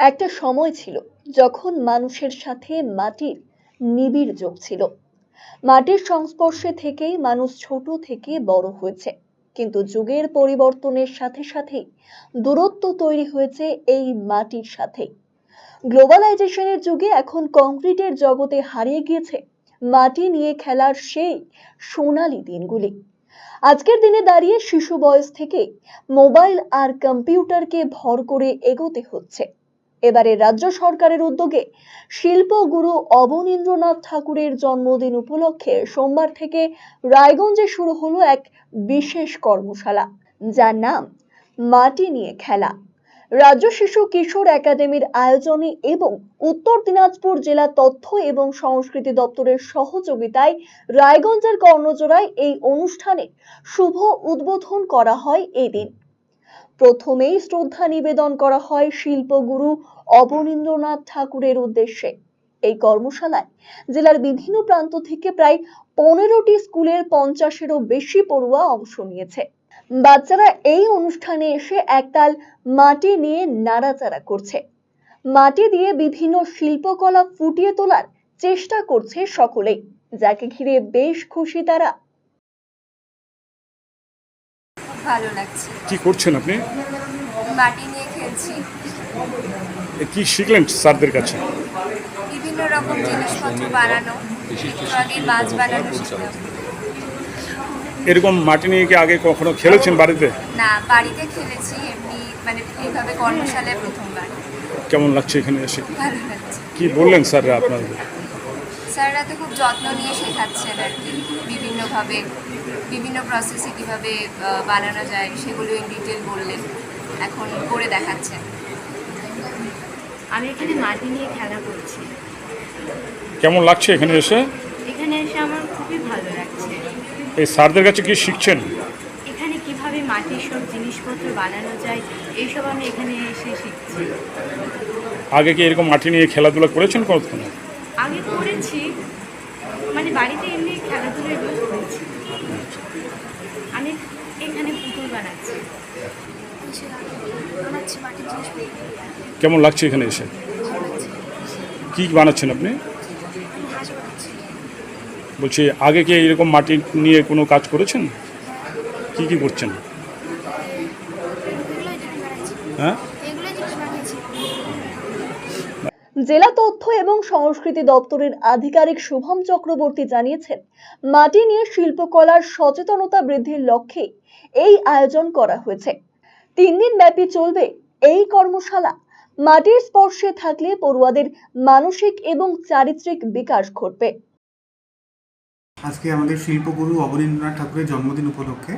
একটা সময় ছিল যখন মানুষের সাথে মাটির নিবিড় যোগ ছিল। মাটির সংস্পর্শে থেকেই মানুষ ছোট থেকে বড় হয়েছে। কিন্তু যুগের পরিবর্তনের সাথে সাথেই দূরত্ব তৈরি হয়েছে এই মাটির সাথে। গ্লোবালাইজেশনের যুগে এখন কংক্রিটের জগতে হারিয়ে গিয়েছে মাটি নিয়ে খেলার সেই সোনালী দিনগুলি। আজকের দিনে দাঁড়িয়ে শিশু বয়স থেকে মোবাইল আর কম্পিউটারকে ভর করে এগোতে হচ্ছে। এবারে রাজ্য সরকারের উদ্যোগে শিল্পগুরু অবনীন্দ্রনাথ ঠাকুরের জন্মদিন উপলক্ষে সোমবার থেকে রায়গঞ্জে শুরু হলো এক বিশেষ কর্মশালা, যার নাম মাটি নিয়ে খেলা। রাজ্য শিশু কিশোর একাডেমির আয়োজনে এবং উত্তর দিনাজপুর জেলা তথ্য এবং সংস্কৃতি দপ্তরের সহযোগিতায় রায়গঞ্জের কর্ণজোড়ায় এই অনুষ্ঠানে শুভ উদ্বোধন করা হয় এই দিন প্রথমেই শ্রদ্ধা নিবেদন করা হয় শিল্পগুরু অবনীন্দ্রনাথ ঠাকুরের উদ্দেশ্যে। এই কর্মশালায় জেলার বিভিন্ন প্রান্ত থেকে প্রায় পনেরোটি স্কুলের পঞ্চাশেরও বেশি পড়ুয়া অংশ নিয়েছে। বাচ্চারা এই অনুষ্ঠানে এসে একতাল মাটি নিয়ে নাড়াচাড়া করছে। মাটি দিয়ে বিভিন্ন শিল্পকলা ফুটিয়ে তোলার চেষ্টা করছে সকলেই, যাকে ঘিরে বেশ খুশি তারা। ভালো লাগছে। কি করছেন আপনি? মাটি নিয়ে খেলছি। এ কি শিখলেন স্যারদের কাছে? বিভিন্ন রকম জিনিসপত্র বানানো। একটু আগে মাছ বানানো শিখলাম। এরকম মাটি নিয়ে কি আগে কখনো খেলেছেন বাড়িতে? না বাড়িতে খেলেছি এমনি মানে এইভাবে কর্মশালায় প্রথমবার। কেমন লাগছে এখানে এসে? ভালো লাগছে। কি বললেন স্যাররা আপনাদের? স্যাররা তো খুব যত্ন নিয়ে শেখাচ্ছেন আর কি বিভিন্নভাবে। বিভিন্ন প্রসেসে কীভাবে বানানো যায় সেগুলো ইন ডিটেল বললেন এখন করে দেখাচ্ছেন আমি এখানে মাটি নিয়ে খেলা করছি। কেমন লাগছে এখানে এসে? এখানে এসে আমার খুবই ভালো লাগছে। এই স্যারদের কাছে কি শিখছেন? এখানে কীভাবে মাটির সব জিনিসপত্র বানানো যায় এইসব আমি এখানে এসে শিখছি। আগে কি এরকম মাটি নিয়ে খেলাধুলা করেছেন কখনো? আগে করেছি মানে বাড়িতে এমনি খেলাধুলো এগুলো করেছি আমি এখানে পুতুল বানাচ্ছি। কেমন লাগছে এখানে এসে? কি বানাচ্ছেন আপনি? বলছি আগে কি এরকম মাটি নিয়ে কোনো কাজ করেছেন? কি কি করছেন? হ্যাঁ? জেলা তথ্য এবং সংস্কৃতি দপ্তরের আধিকারিক শুভম চক্রবর্তী জানিয়েছেন, মাটি নিয়ে শিল্পকলার সচেতনতা বৃদ্ধির লক্ষ্যে এই আয়োজন করা হয়েছে। তিন দিন ব্যাপী চলবে এই কর্মশালা। মাটির স্পর্শে থাকলে পড়ুয়াদের মানসিক এবং চারিত্রিক বিকাশ ঘটবে। আজকে আমাদের শিল্পগুরু অবনীন্দ্রনাথ ঠাকুরের জন্মদিন উপলক্ষে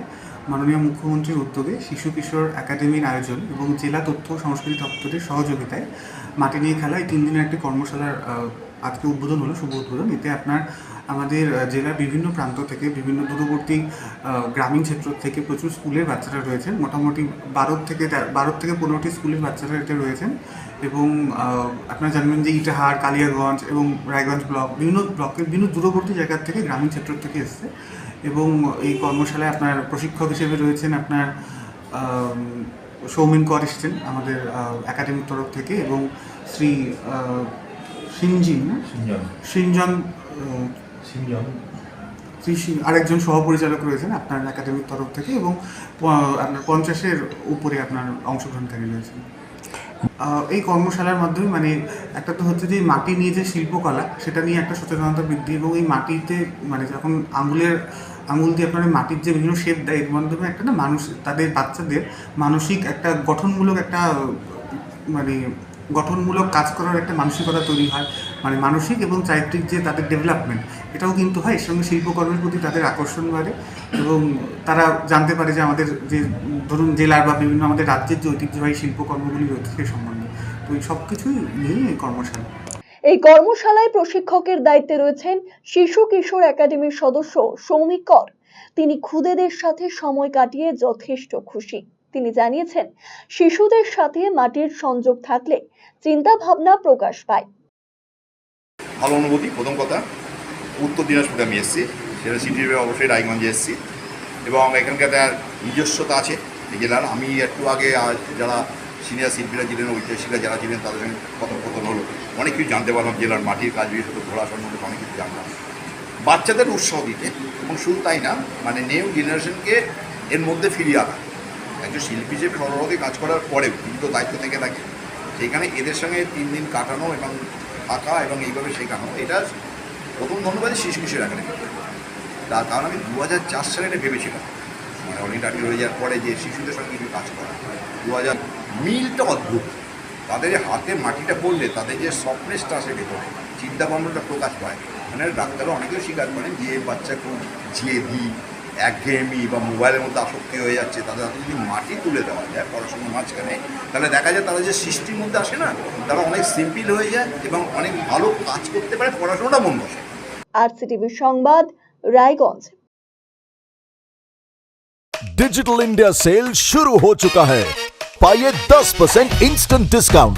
মাননীয় মুখ্যমন্ত্রীর উদ্যোগে শিশু কিশোর একাডেমির আয়োজন এবং জেলা তথ্য সংস্কৃতি দপ্তরের সহযোগিতায় মাটি নিয়ে খেলা এই তিন দিনের একটি কর্মশালার আজকে উদ্বোধন হলো, শুভ উদ্বোধন। এতে আপনার, আমাদের জেলার বিভিন্ন প্রান্ত থেকে, বিভিন্ন দূরবর্তী গ্রামীণ ক্ষেত্র থেকে প্রচুর স্কুলের বাচ্চারা রয়েছেন। মোটামুটি বারো থেকে বারো থেকে পনেরোটি স্কুলের বাচ্চারা এতে রয়েছেন এবং আপনারা জানবেন যে ইটাহার, কালিয়াগঞ্জ এবং রায়গঞ্জ ব্লক বিভিন্ন ব্লকের বিভিন্ন দূরবর্তী জায়গার থেকে গ্রামীণ ক্ষেত্র থেকে এসছে। এবং এই কর্মশালায় আপনার প্রশিক্ষক হিসেবে রয়েছেন আপনার সৌমিন কর এসেছেন আমাদের একাডেমির তরফ থেকে এবং শ্রী সিনজিন সিনজন। সিনজন আরেকজন সহপরিচালক রয়েছেন আপনার একাডেমির তরফ থেকে এবং আপনার পঞ্চাশের উপরে আপনার অংশগ্রহণকারী রয়েছেন। এই কর্মশালার মাধ্যমে মানে একটা তো হচ্ছে যে মাটি নিয়ে যে শিল্পকলা, সেটা নিয়ে একটা সচেতনতা বৃদ্ধি এবং এই মাটিতে মানে যখন আঙুলের, আঙুল দিয়ে আপনার মাটির যে বিভিন্ন শেপ দেয়, এর মাধ্যমে একটা না মানুষ, তাদের বাচ্চাদের মানসিক একটা গঠনমূলক একটা মানে গঠনমূলক কাজ করার একটা মানসিকতা তৈরি হয়। মানে মানসিক এবং চারিত্রিক যে তাদের ডেভেলপমেন্ট এটাও কিন্তু হয়। এর সঙ্গে শিল্পকর্মের প্রতি তাদের আকর্ষণ বাড়ে এবং তারা জানতে পারে যে আমাদের যে, ধরুন জেলার বা বিভিন্ন আমাদের রাজ্যের যে ঐতিহ্যবাহী শিল্পকর্মগুলি রয়েছে সম্বন্ধে। তো এই সব কিছুই নিয়ে এই কর্মশালা। এই কর্মশালায় প্রশিক্ষকের দায়িত্বে রয়েছেন শিশু কিশোর একাডেমির সদস্য সৌমিক কর। তিনি খুদেদের সাথে সময় কাটিয়ে যথেষ্ট খুশি। তিনি জানিয়েছেন, শিশুদের সাথে মাটির সংযোগ থাকলে চিন্তা ভাবনা প্রকাশ পায়। ভালো অনুভূতি, প্রথম কথা। উত্তর দিনাজপুরে আমি এসেছি, সেটা সিটির অবশ্যই রায়গঞ্জে এসেছি। এবং এখানকার তার নিজস্বতা আছে জেলার আমি একটু আগে যারা সিনিয়র শিল্পীরা ছিলেন, ঐতিহাসিকরা যারা ছিলেন, তাদের সঙ্গে কথোপকথন হলো। অনেক কিছু জানতে পারলাম, জেলার মাটির কাজ বিশেষত ঘোড়া সম্বন্ধে অনেক কিছু জানলাম। বাচ্চাদের উৎসাহ দিতে, এবং শুধু তাই না মানে নিউ জেনারেশনকে এর মধ্যে ফিরিয়ে আনা। একজন শিল্পী হিসেবে সরবরাহে কাজ করার পরেও কিন্তু দায়িত্ব থেকে থাকে সেখানে এদের সঙ্গে তিন দিন কাটানো এবং থাকা এবং এইভাবে শেখানো, এটা প্রথম ধন্যবাদ শিশু কিশোর একাডেমি তার কারণ আমি দু হাজার চার সালে এটা ভেবেছিলাম। মানে অনেক আগে হয়ে যাওয়ার পরে যে শিশুদের সঙ্গে কিছু কাজ করা। দু হাজার মিলটা অদ্ভুত। তাদের হাতে মাটিটা পড়লে, তাদের যে সফটনেসটা আসে ভেতরে চিন্তা ভাবনাটা প্রকাশ পায়। মানে ডাক্তাররা অনেকেও স্বীকার করেন যে বাচ্চা খুব জেদি একঘেয়েমি বা মোবাইলের মধ্যে আসক্তি হয়ে যাচ্ছে তাদের হাতে যদি মাটি তুলে দেওয়া যায় পড়াশোনার মাঝখানে তাহলে দেখা যায় তারা যে সৃষ্টির মধ্যে আসে না তারা অনেক সিম্পল হয়ে যায় এবং অনেক ভালো কাজ করতে পারে পড়াশোনাটা মন বসে আরসিটিভি সংবাদ রায়গঞ্জ डिजिटल इंडिया सेल शुरू हो चुका है पाइए 10 परसेंट इंस्टेंट डिस्काउंट